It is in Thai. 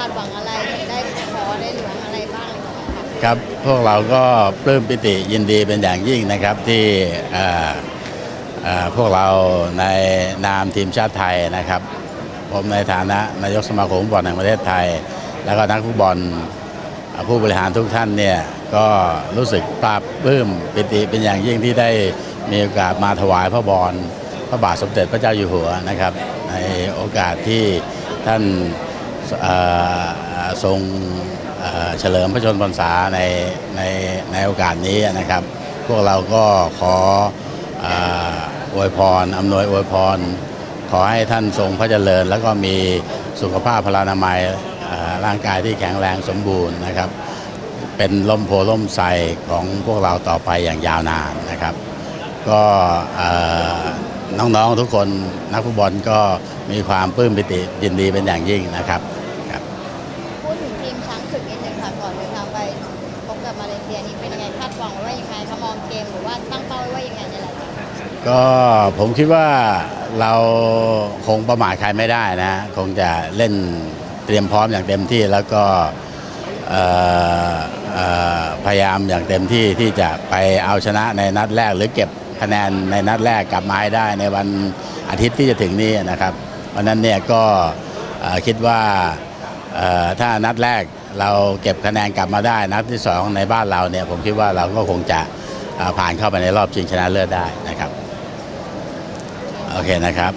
คาดหวังอะไรได้ขอได้เหลืองอะไรบ้างเลยค่ะครับพวกเราก็ปลื้มปิติยินดีเป็นอย่างยิ่งนะครับที่พวกเราในนามทีมชาติไทยนะครับ ผมในฐานะนายกสมาคมฟุตบอลแห่งประเทศไทย แล้วก็นักฟุตบอลผู้บริหารทุกท่านเนี่ยก็รู้สึกปลาบปลื้มปิติเป็นอย่างยิ่งที่ได้มีโอกาสมาถวายพระบอลพระบาทสมเด็จพระเจ้าอยู่หัวนะครับ ในโอกาสที่ท่าน ทรงเฉลิมพระชนมพรรษาในในในโอกาสนี้นะครับ พวกเราก็ขออวยพรอำนวยอวยพร ขอให้ท่านทรงพระเจริญ แล้วก็มีสุขภาพพลานามัยร่างกายที่แข็งแรงสมบูรณ์นะครับ เป็นล่มโพล่มใสของพวกเราต่อไปอย่างยาวนานนะครับ ก็ น้องๆทุกคนนักฟุตบอลก็มีความปลื้มปิติยินดีเป็นอย่างยิ่งนะครับครับพูดถึงทีมช้างศึกนิดนึงค่ะก่อนเดินทางไปพบกับมาเลเซียนี่เป็นยังไงคาดหวังไว้ว่ายังไงคะมองเกมหรือว่าตั้งเป้าไว้ว่ายังไงในหลายเกมก็ผมคิดว่าเราคงประมาทใครไม่ได้นะคงจะเล่นเตรียมพร้อมอย่างเต็มที่แล้วก็เอ่อเอ่อพยายามอย่างเต็มที่ที่จะไปเอาชนะในนัดแรกหรือเก็บ คะแนนในนัดแรกกลับมาให้ได้ในวันอาทิตย์ที่จะถึงนี้นะครับ เพราะนั้นเนี่ยก็คิดว่าถ้านัดแรกเราเก็บคะแนนกลับมาได้ นัดที่สองในบ้านเราเนี่ยผมคิดว่าเราก็คงจะผ่านเข้าไปในรอบชิงชนะเลิศได้นะครับ โอเคนะครับ